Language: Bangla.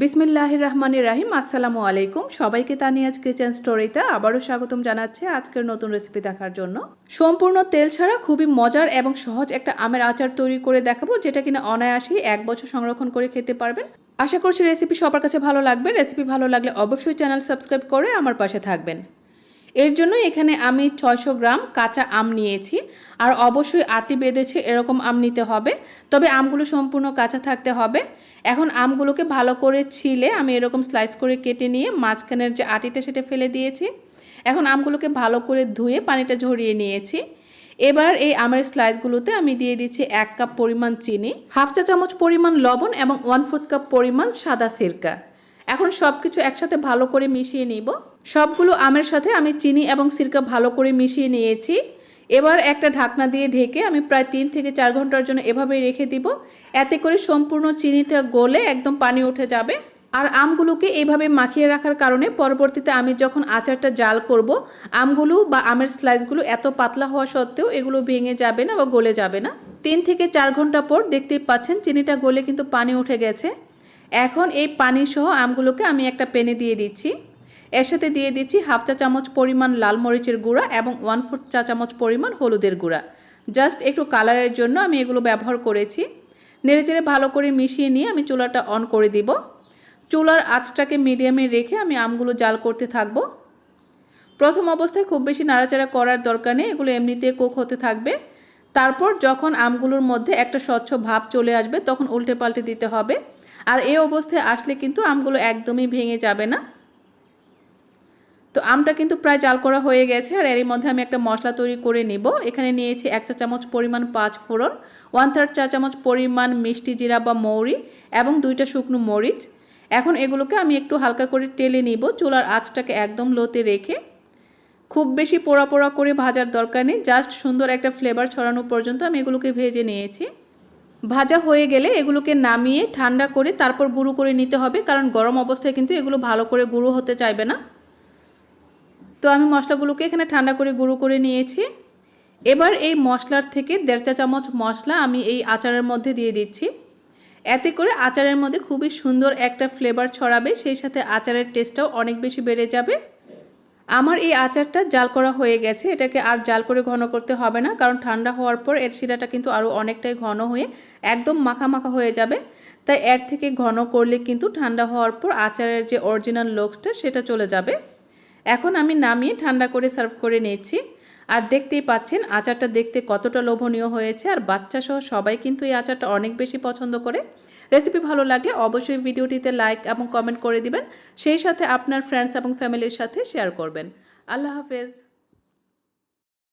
বিসমিল্লাহ রহমানের রাহিম আসসালামু আলাইকুম। সবাইকে তানিয়াজ কিচেন স্টোরিতে আবারও স্বাগতম জানাচ্ছে আজকের নতুন রেসিপি দেখার জন্য। সম্পূর্ণ তেল ছাড়া খুবই মজার এবং সহজ একটা আমের আচার তৈরি করে দেখাবো, যেটা কিনা অনায়াসেই এক বছর সংরক্ষণ করে খেতে পারবেন। আশা করছি রেসিপি সবার কাছে ভালো লাগবে। রেসিপি ভালো লাগলে অবশ্যই চ্যানেল সাবস্ক্রাইব করে আমার পাশে থাকবেন। এর জন্য এখানে আমি ছয়শো গ্রাম কাঁচা আম নিয়েছি। আর অবশ্যই আটি বেঁধেছে, এরকম আম নিতে হবে। তবে আমগুলো সম্পূর্ণ কাঁচা থাকতে হবে। এখন আমগুলোকে ভালো করে ছিলে আমি এরকম স্লাইস করে কেটে নিয়ে মাঝখানের যে আটিটা সেটা ফেলে দিয়েছি। এখন আমগুলোকে ভালো করে ধুয়ে পানিটা ঝরিয়ে নিয়েছি। এবার এই আমের স্লাইসগুলোতে আমি দিয়ে দিচ্ছি এক কাপ পরিমাণ চিনি, হাফ চা চামচ পরিমাণ লবণ এবং ওয়ান ফোর্থ কাপ পরিমাণ সাদা সিরকা। এখন সব কিছু একসাথে ভালো করে মিশিয়ে নিব। সবগুলো আমের সাথে আমি চিনি এবং সিরকা ভালো করে মিশিয়ে নিয়েছি। এবার একটা ঢাকনা দিয়ে ঢেকে আমি প্রায় তিন থেকে চার ঘণ্টার জন্য এভাবেই রেখে দিব। এতে করে সম্পূর্ণ চিনিটা গলে একদম পানি উঠে যাবে। আর আমগুলোকে এইভাবে মাখিয়ে রাখার কারণে পরবর্তীতে আমি যখন আচারটা জাল করব, আমগুলো বা আমের স্লাইসগুলো এত পাতলা হওয়া সত্ত্বেও এগুলো ভেঙে যাবে না বা গলে যাবে না। তিন থেকে চার ঘণ্টা পর দেখতেই পাচ্ছেন, চিনিটা গলে কিন্তু পানি উঠে গেছে। এখন এই পানি সহ আমগুলোকে আমি একটা পেনে দিয়ে দিচ্ছি। এর সাথে দিয়ে দিচ্ছি হাফ চা চামচ পরিমাণ লাল মরিচের গুঁড়া এবং ওয়ান ফোর্থ চা চামচ পরিমাণ হলুদের গুঁড়া। জাস্ট একটু কালারের জন্য আমি এগুলো ব্যবহার করেছি। নেড়েচেড়ে ভালো করে মিশিয়ে নিয়ে আমি চুলাটা অন করে দিব। চুলার আঁচটাকে মিডিয়ামে রেখে আমি আমগুলো জাল করতে থাকব। প্রথম অবস্থায় খুব বেশি নাড়াচাড়া করার দরকার নেই, এগুলো এমনিতে কোক হতে থাকবে। তারপর যখন আমগুলোর মধ্যে একটা স্বচ্ছ ভাব চলে আসবে, তখন উল্টে পাল্টে দিতে হবে। আর এই অবস্থায় আসলে কিন্তু আমগুলো একদমই ভেঙে যাবে না। তো আমটা কিন্তু প্রায় জাল করা হয়ে গেছে আর এরই মধ্যে আমি একটা মশলা তৈরি করে নিব। এখানে নিয়েছি এক চা চামচ পরিমাণ পাঁচ ফোড়ন ওয়ান থার্ড চা চামচ পরিমাণ মিষ্টি জিরা বা মৌরি এবং দুইটা শুকনো মরিচ। এখন এগুলোকে আমি একটু হালকা করে টেলে নিব, চুলার আঁচটাকে একদম লোতে রেখে। খুব বেশি পোড়া পোড়া করে ভাজার দরকার নেই, জাস্ট সুন্দর একটা ফ্লেভার ছড়ানো পর্যন্ত আমি এগুলোকে ভেজে নিয়েছি। ভাজা হয়ে গেলে এগুলোকে নামিয়ে ঠান্ডা করে তারপর গুঁড়ো করে নিতে হবে, কারণ গরম অবস্থায় কিন্তু এগুলো ভালো করে গুঁড়ো হতে চাইবে না। তো আমি মশলাগুলোকে এখানে ঠান্ডা করে গুঁড়ো করে নিয়েছি। এবার এই মশলার থেকে দেড় চা চামচ মশলা আমি এই আচারের মধ্যে দিয়ে দিচ্ছি। এতে করে আচারের মধ্যে খুবই সুন্দর একটা ফ্লেভার ছড়াবে, সেই সাথে আচারের টেস্টটাও অনেক বেশি বেড়ে যাবে। আমার এই আচারটা জাল করা হয়ে গেছে, এটাকে আর জাল করে ঘন করতে হবে না, কারণ ঠান্ডা হওয়ার পর এর শিরাটা কিন্তু আরও অনেকটাই ঘন হয়ে একদম মাখা মাখা হয়ে যাবে। তাই এর থেকে ঘন করলে কিন্তু ঠান্ডা হওয়ার পর আচারের যে অরিজিনাল লোকসটা সেটা চলে যাবে। এখন আমি নামিয়ে ঠান্ডা করে সার্ভ করে নিয়েছি আর দেখতেই পাচ্ছেন, আচারটা দেখতে কতটা লোভনীয় হয়েছে, আর বাচ্চা সহ সবাই কিন্তু এই আচারটা অনেক বেশি পছন্দ করে। রেসিপি ভালো লাগলে অবশ্যই ভিডিওটিতে লাইক এবং কমেন্ট করে দিবেন। সেই সাথে আপনার ফ্রেন্ডস এবং ফ্যামিলির সাথে শেয়ার করবেন। আল্লাহ হাফেজ।